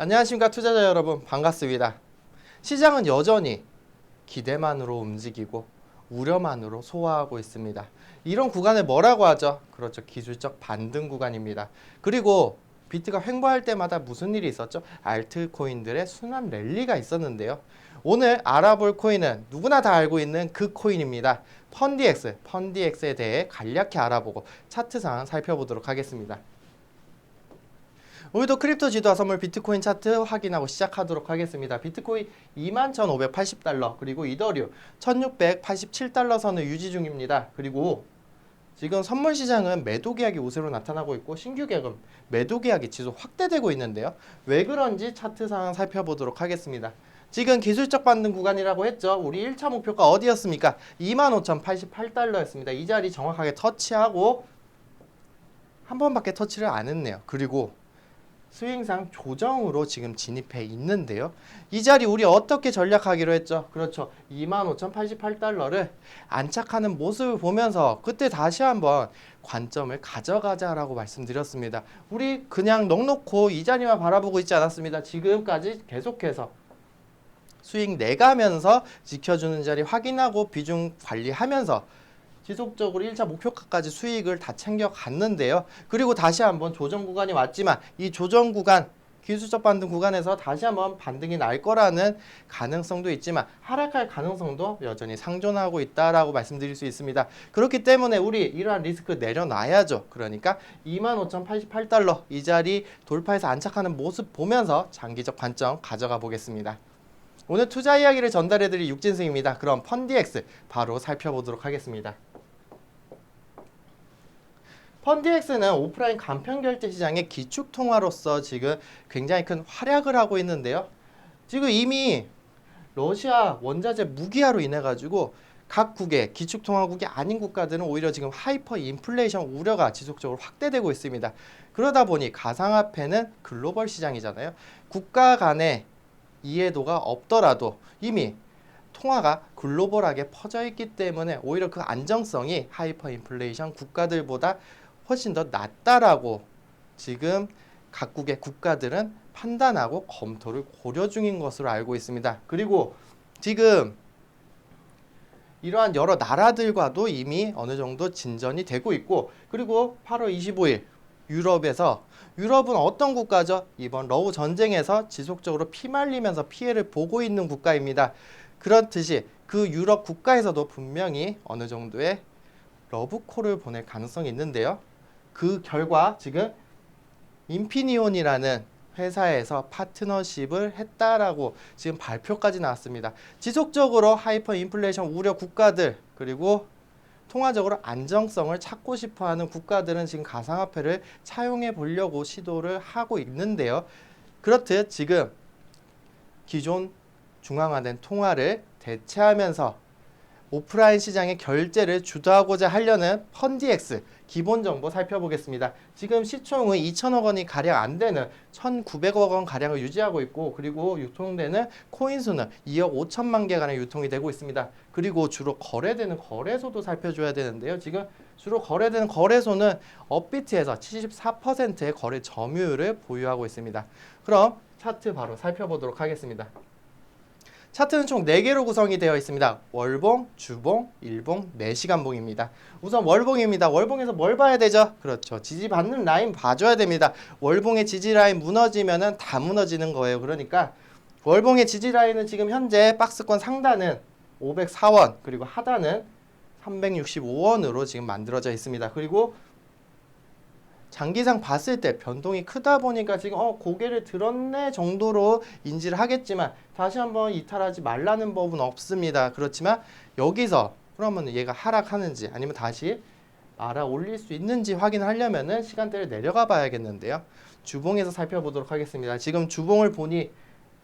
안녕하십니까 투자자 여러분 반갑습니다. 시장은 여전히 기대만으로 움직이고 우려만으로 소화하고 있습니다. 이런 구간을 뭐라고 하죠? 그렇죠. 기술적 반등 구간입니다. 그리고 비트가 횡보할 때마다 무슨 일이 있었죠? 알트코인들의 순환 랠리가 있었는데요. 오늘 알아볼 코인은 누구나 다 알고 있는 그 코인입니다. 펀디엑스, 펀디엑스에 대해 간략히 알아보고 차트 상황 살펴보도록 하겠습니다. 오늘도 크립토 지도와 선물 비트코인 차트 확인하고 시작하도록 하겠습니다. 비트코인 21,580달러 그리고 이더리움 1,687달러 선을 유지 중입니다. 그리고 지금 선물 시장은 매도 계약이 우세로 나타나고 있고 신규 계약은 매도 계약이 지속 확대되고 있는데요. 왜 그런지 차트 상황 살펴보도록 하겠습니다. 지금 기술적 반등 구간이라고 했죠. 우리 1차 목표가 어디였습니까? 25,088달러였습니다. 이 자리 정확하게 터치하고 한 번밖에 터치를 안 했네요. 그리고 스윙상 조정으로 지금 진입해 있는데요. 이 자리 우리 어떻게 전략하기로 했죠? 그렇죠. 25,088달러를 안착하는 모습을 보면서 그때 다시 한번 관점을 가져가자라고 말씀드렸습니다. 우리 그냥 넉넉고 이 자리만 바라보고 있지 않았습니다. 지금까지 계속해서 수익 내가면서 지켜주는 자리 확인하고 비중 관리하면서 지속적으로 1차 목표가까지 수익을 다 챙겨 갔는데요. 그리고 다시 한번 조정 구간이 왔지만 이 조정 구간 기술적 반등 구간에서 다시 한번 반등이 날 거라는 가능성도 있지만 하락할 가능성도 여전히 상존하고 있다라고 말씀드릴 수 있습니다. 그렇기 때문에 우리 이러한 리스크 내려놔야죠. 그러니까 25,088달러 이 자리 돌파해서 안착하는 모습 보면서 장기적 관점 가져가 보겠습니다. 오늘 투자 이야기를 전달해드릴 육진승입니다. 그럼 펀디엑스 바로 살펴보도록 하겠습니다. 펀디엑스는 오프라인 간편 결제 시장의 기축 통화로서 지금 굉장히 큰 활약을 하고 있는데요. 지금 이미 러시아 원자재 무기화로 인해 가지고 각국의 기축 통화국이 아닌 국가들은 오히려 지금 하이퍼 인플레이션 우려가 지속적으로 확대되고 있습니다. 그러다 보니 가상화폐는 글로벌 시장이잖아요. 국가 간의 이해도가 없더라도 이미 통화가 글로벌하게 퍼져 있기 때문에 오히려 그 안정성이 하이퍼 인플레이션 국가들보다 훨씬 더 낫다라고 지금 각국의 국가들은 판단하고 검토를 고려 중인 것으로 알고 있습니다. 그리고 지금 이러한 여러 나라들과도 이미 어느 정도 진전이 되고 있고 그리고 8월 25일 유럽에서 유럽은 어떤 국가죠? 이번 러우 전쟁에서 지속적으로 피말리면서 피해를 보고 있는 국가입니다. 그렇듯이 그 유럽 국가에서도 분명히 어느 정도의 러브콜을 보낼 가능성이 있는데요. 그 결과 지금 인피니온이라는 회사에서 파트너십을 했다라고 지금 발표까지 나왔습니다. 지속적으로 하이퍼 인플레이션 우려 국가들 그리고 통화적으로 안정성을 찾고 싶어 하는 국가들은 지금 가상화폐를 차용해 보려고 시도를 하고 있는데요. 그렇듯 지금 기존 중앙화된 통화를 대체하면서 오프라인 시장의 결제를 주도하고자 하려는 펀디엑스 기본 정보 살펴보겠습니다. 지금 시총은 2천억 원이 가량 안 되는 1,900억 원 가량을 유지하고 있고 그리고 유통되는 코인 수는 2억 5천만 개 가량 유통이 되고 있습니다. 그리고 주로 거래되는 거래소도 살펴줘야 되는데요. 지금 주로 거래되는 거래소는 업비트에서 74%의 거래 점유율을 보유하고 있습니다. 그럼 차트 바로 살펴보도록 하겠습니다. 차트는 총 4개로 구성이 되어 있습니다. 월봉, 주봉, 일봉, 4시간봉입니다. 우선 월봉입니다. 월봉에서 뭘 봐야 되죠? 그렇죠. 지지받는 라인 봐줘야 됩니다. 월봉의 지지 라인 무너지면 다 무너지는 거예요. 그러니까 월봉의 지지 라인은 지금 현재 박스권 상단은 504원 그리고 하단은 365원으로 지금 만들어져 있습니다. 그리고 장기상 봤을 때 변동이 크다 보니까 지금 어 고개를 들었네 정도로 인지를 하겠지만 다시 한번 이탈하지 말라는 법은 없습니다. 그렇지만 여기서 그러면 얘가 하락하는지 아니면 다시 알아 올릴 수 있는지 확인하려면은 시간대를 내려가 봐야겠는데요. 주봉에서 살펴보도록 하겠습니다. 지금 주봉을 보니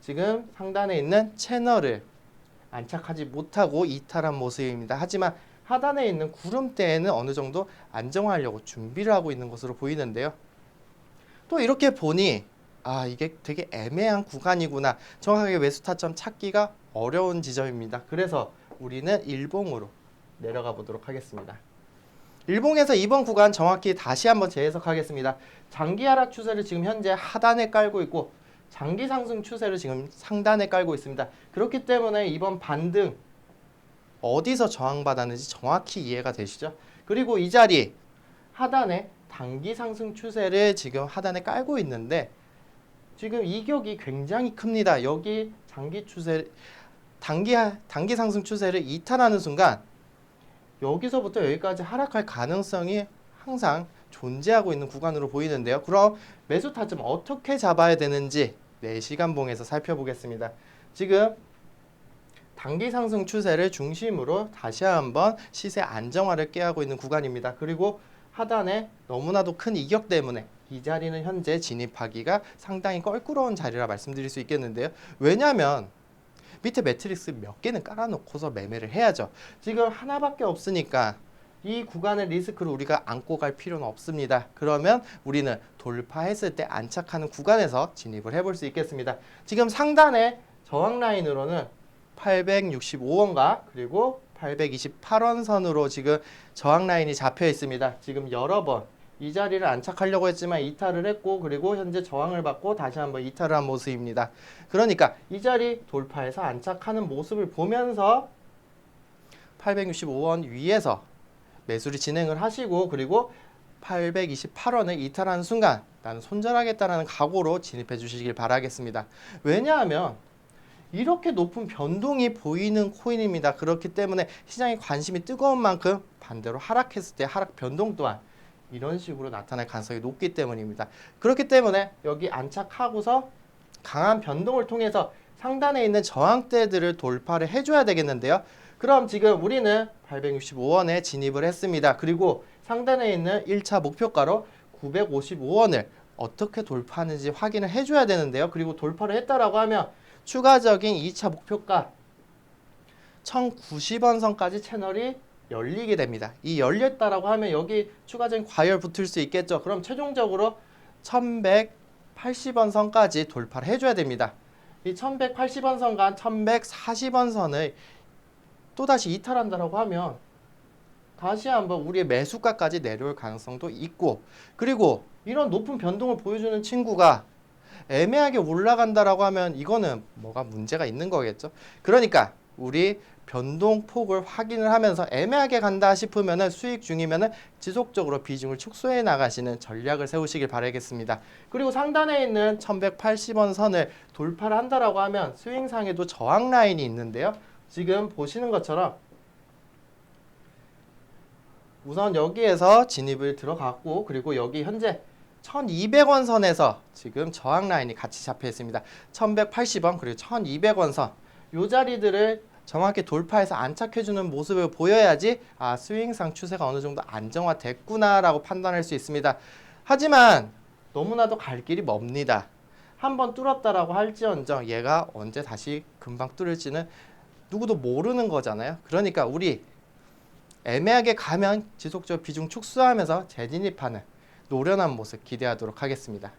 지금 상단에 있는 채널을 안착하지 못하고 이탈한 모습입니다. 하지만 하단에 있는 구름대에는 어느 정도 안정화하려고 준비를 하고 있는 것으로 보이는데요. 또 이렇게 보니 아 이게 되게 애매한 구간이구나 정확하게 매수 타점 찾기가 어려운 지점입니다. 그래서 우리는 일봉으로 내려가 보도록 하겠습니다. 일봉에서 이번 구간 정확히 다시 한번 재해석하겠습니다. 장기 하락 추세를 지금 현재 하단에 깔고 있고 장기 상승 추세를 지금 상단에 깔고 있습니다. 그렇기 때문에 이번 반등 어디서 저항받았는지 정확히 이해가 되시죠? 그리고 이 자리 하단에 단기 상승 추세를 지금 하단에 깔고 있는데 지금 이격이 굉장히 큽니다. 여기 장기 추세 단기 단기 상승 추세를 이탈하는 순간 여기서부터 여기까지 하락할 가능성이 항상 존재하고 있는 구간으로 보이는데요. 그럼 매수 타점 어떻게 잡아야 되는지 4시간 봉에서 살펴보겠습니다. 지금 단기 상승 추세를 중심으로 다시 한번 시세 안정화를 꾀하고 있는 구간입니다. 그리고 하단에 너무나도 큰 이격 때문에 이 자리는 현재 진입하기가 상당히 껄끄러운 자리라 말씀드릴 수 있겠는데요. 왜냐하면 밑에 매트릭스 몇 개는 깔아놓고서 매매를 해야죠. 지금 하나밖에 없으니까 이 구간의 리스크를 우리가 안고 갈 필요는 없습니다. 그러면 우리는 돌파했을 때 안착하는 구간에서 진입을 해볼 수 있겠습니다. 지금 상단의 저항 라인으로는 865원과 그리고 828원 선으로 지금 저항 라인이 잡혀 있습니다. 지금 여러 번 이 자리를 안착하려고 했지만 이탈을 했고 그리고 현재 저항을 받고 다시 한번 이탈을 한 모습입니다. 그러니까 이 자리 돌파해서 안착하는 모습을 보면서 865원 위에서 매수를 진행을 하시고 그리고 828원을 이탈하는 순간 나는 손절하겠다라는 각오로 진입해 주시길 바라겠습니다. 왜냐하면 이렇게 높은 변동이 보이는 코인입니다. 그렇기 때문에 시장에 관심이 뜨거운 만큼 반대로 하락했을 때 하락 변동 또한 이런 식으로 나타날 가능성이 높기 때문입니다. 그렇기 때문에 여기 안착하고서 강한 변동을 통해서 상단에 있는 저항대들을 돌파를 해줘야 되겠는데요. 그럼 지금 우리는 865원에 진입을 했습니다. 그리고 상단에 있는 1차 목표가로 955원을 어떻게 돌파하는지 확인을 해줘야 되는데요. 그리고 돌파를 했다라고 하면 추가적인 2차 목표가 1090원 선까지 채널이 열리게 됩니다. 이 열렸다라고 하면 여기 추가적인 과열 붙을 수 있겠죠. 그럼 최종적으로 1180원 선까지 돌파를 해줘야 됩니다. 이 1180원 선과 1140원 선을 또다시 이탈한다라고 하면 다시 한번 우리의 매수가까지 내려올 가능성도 있고 그리고 이런 높은 변동을 보여주는 친구가 애매하게 올라간다라고 하면 이거는 뭐가 문제가 있는 거겠죠. 그러니까 우리 변동폭을 확인을 하면서 애매하게 간다 싶으면은 수익 중이면은 지속적으로 비중을 축소해 나가시는 전략을 세우시길 바라겠습니다. 그리고 상단에 있는 1180원 선을 돌파를 한다라고 하면 스윙상에도 저항 라인이 있는데요. 지금 보시는 것처럼 우선 여기에서 진입을 들어갔고 그리고 여기 현재 1200원 선에서 지금 저항 라인이 같이 잡혀 있습니다. 1180원 그리고 1200원 선. 요 자리들을 정확히 돌파해서 안착해주는 모습을 보여야지 아 스윙상 추세가 어느 정도 안정화됐구나라고 판단할 수 있습니다. 하지만 너무나도 갈 길이 멉니다. 한번 뚫었다라고 할지언정 얘가 언제 다시 금방 뚫을지는 누구도 모르는 거잖아요. 그러니까 우리 애매하게 가면 지속적 비중 축소하면서 재진입하는 노련한 모습 기대하도록 하겠습니다.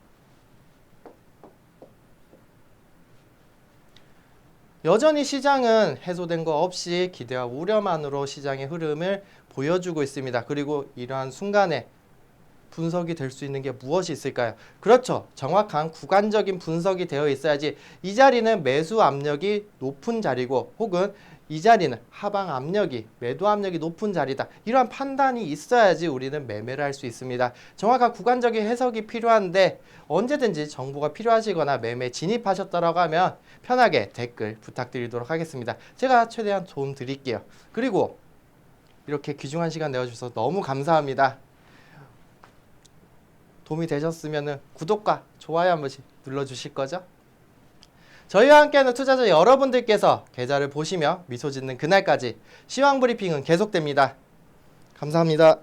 여전히 시장은 해소된 거 없이 기대와 우려만으로 시장의 흐름을 보여주고 있습니다. 그리고 이러한 순간에 분석이 될 수 있는 게 무엇이 있을까요? 그렇죠. 정확한 구간적인 분석이 되어 있어야지 이 자리는 매수 압력이 높은 자리고 혹은 이 자리는 하방 압력이 매도 압력이 높은 자리다. 이러한 판단이 있어야지 우리는 매매를 할 수 있습니다. 정확한 구간적인 해석이 필요한데 언제든지 정보가 필요하시거나 매매 진입하셨다라고 하면 편하게 댓글 부탁드리도록 하겠습니다. 제가 최대한 도움 드릴게요. 그리고 이렇게 귀중한 시간 내어주셔서 너무 감사합니다. 도움이 되셨으면 구독과 좋아요 한 번씩 눌러주실 거죠? 저희와 함께하는 투자자 여러분들께서 계좌를 보시며 미소 짓는 그날까지 시황 브리핑은 계속됩니다. 감사합니다.